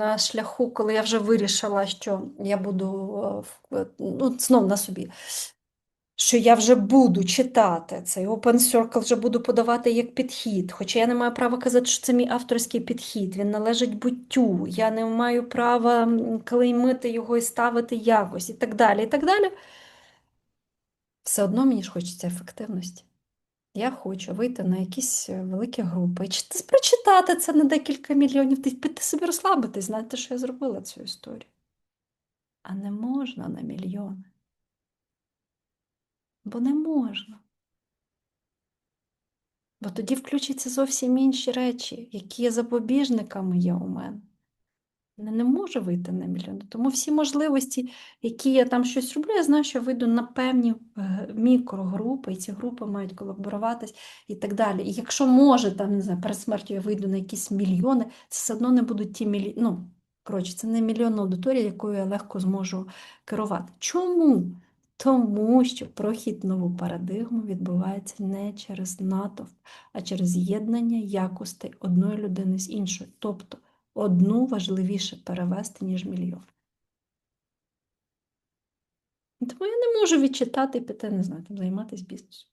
на шляху, коли я вже вирішила, що я буду е, ну, знов на собі, що я вже буду читати цей Open Circle, вже буду подавати як підхід. Хоча я не маю права казати, що це мій авторський підхід, він належить буттю, я не маю права клеймити його і ставити якось, і так далі, і так далі. Все одно мені ж хочеться ефективності. Я хочу вийти на якісь е, великі групи і прочитати це на декілька мільйонів, ти піти собі розслабитись, знаєте, що я зробила цю історію. А не можна на мільйони. Бо не можна. Бо тоді включаться зовсім інші речі, які є запобіжниками є у мене. Не, не можу вийти на мільйони. Тому всі можливості, які я там щось роблю, я знаю, що вийду на певні е, мікрогрупи, і ці групи мають колаборуватись і так далі. І якщо може, там, не знаю, перед смертю я вийду на якісь мільйони, це все одно не будуть ті мільйони. Ну, коротше, це не мільйонна аудиторія, якою я легко зможу керувати. Чому? Тому що прохід нову парадигму відбувається не через натовп, а через з'єднання якостей одної людини з іншою. Тобто одну важливіше перевести, ніж мільйон. Тому я не можу відчитати і піти, не знаю, там, займатися бізнесом.